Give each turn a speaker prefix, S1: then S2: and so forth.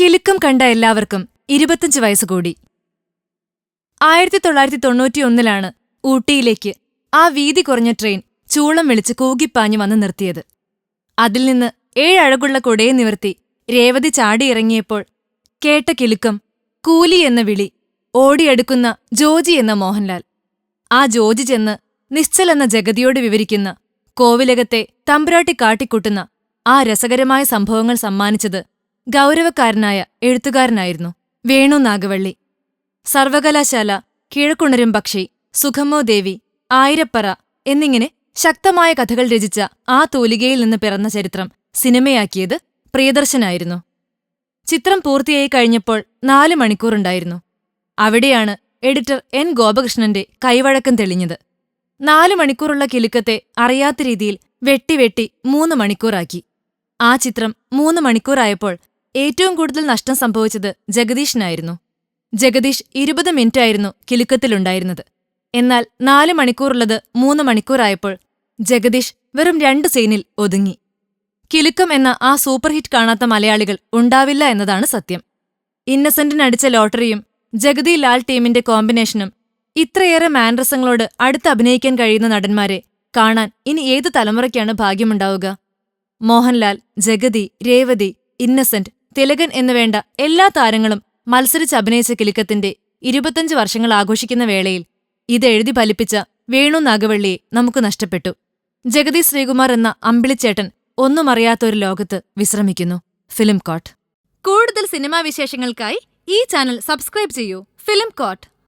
S1: കിലുക്കം കണ്ട എല്ലാവർക്കും ഇരുപത്തഞ്ച് വയസ്സ് കൂടി. ആയിരത്തി തൊള്ളായിരത്തി തൊണ്ണൂറ്റിയൊന്നിലാണ് ഊട്ടിയിലേക്ക് ആ വീതി കുറഞ്ഞ ട്രെയിൻ ചൂളം വിളിച്ച് കൂകിപ്പാഞ്ഞു വന്ന് നിർത്തിയത്. അതിൽ നിന്ന് ഏഴഴകുള്ള കൊടയെ നിവർത്തി രേവതി ചാടിയിറങ്ങിയപ്പോൾ കേട്ട കിലുക്കം കൂലി എന്ന വിളി ഓടിയെടുക്കുന്ന ജോജി എന്ന മോഹൻലാൽ. ആ ജോജി ചെന്ന് നിശ്ചലെന്ന ജഗതിയോട് വിവരിക്കുന്ന കോവിലകത്തെ തമ്പുരാട്ടി കാട്ടിക്കൂട്ടുന്ന ആ രസകരമായ സംഭവങ്ങൾ സമ്മാനിച്ചത് ഗൗരവക്കാരനായ എഴുത്തുകാരനായിരുന്നു വേണു നാഗവള്ളി. സർവകലാശാല കിഴക്കുണരും പക്ഷി സുഖമോ ദേവി ആയിരപ്പറ എന്നിങ്ങനെ ശക്തമായ കഥകൾ രചിച്ച ആ തൂലികയിൽ നിന്ന് പിറന്ന ചരിത്രം സിനിമയാക്കിയത് പ്രിയദർശനായിരുന്നു. ചിത്രം പൂർത്തിയായി കഴിഞ്ഞപ്പോൾ നാല് മണിക്കൂറുണ്ടായിരുന്നു അവിടെയാണ് എഡിറ്റർ എൻ ഗോപകൃഷ്ണന്റെ കൈവഴക്കം തെളിഞ്ഞത്. നാലു മണിക്കൂറുള്ള കിലുക്കത്തെ അറിയാത്ത രീതിയിൽ വെട്ടിവെട്ടി വെട്ടി മൂന്ന് മണിക്കൂറാക്കി. ആ ചിത്രം മൂന്ന് മണിക്കൂറായപ്പോൾ ഏറ്റവും കൂടുതൽ നഷ്ടം സംഭവിച്ചത് ജഗദീഷിനായിരുന്നു ജഗദീഷ് ഇരുപത് മിനിറ്റായിരുന്നു കിലുക്കത്തിലുണ്ടായിരുന്നത്. എന്നാൽ നാല് മണിക്കൂറുള്ളത് മൂന്ന് മണിക്കൂറായപ്പോൾ ജഗദീഷ് വെറും രണ്ട് സീനിൽ ഒതുങ്ങി. കിലുക്കം എന്ന ആ സൂപ്പർ ഹിറ്റ് കാണാത്ത മലയാളികൾ ഉണ്ടാവില്ല എന്നതാണ് സത്യം. ഇന്നസെന്റിനടിച്ച ലോട്ടറിയും ജഗതി ലാൽ ടീമിന്റെ കോമ്പിനേഷനും ഇത്രയേറെ മാൻഡ്രസങ്ങളോട് അടുത്ത് അഭിനയിക്കാൻ കഴിയുന്ന നടന്മാരെ കാണാൻ ഇനി ഏത് തലമുറയ്ക്കാണ് ഭാഗ്യമുണ്ടാവുക? മോഹൻലാൽ ജഗതി രേവതി ഇന്നസെന്റ് തിലകൻ എന്ന് വേണ്ട എല്ലാ താരങ്ങളും മത്സരിച്ച് അഭിനയിച്ച കിലുക്കത്തിന്റെ ഇരുപത്തഞ്ച് വർഷങ്ങൾ ആഘോഷിക്കുന്ന വേളയിൽ ഇത് എഴുതി ഫലിപ്പിച്ച വേണു നാഗവള്ളിയെ നമുക്ക് നഷ്ടപ്പെട്ടു. ജഗതി ശ്രീകുമാർ എന്ന അമ്പിളിച്ചേട്ടൻ ഒന്നും അറിയാത്ത ഒരു ലോകത്ത് വിശ്രമിക്കുന്നു. Film court. കൂടുതൽ സിനിമാ വിശേഷങ്ങൾക്കായി ഈ ചാനൽ സബ്സ്ക്രൈബ് ചെയ്യൂ. Film coat.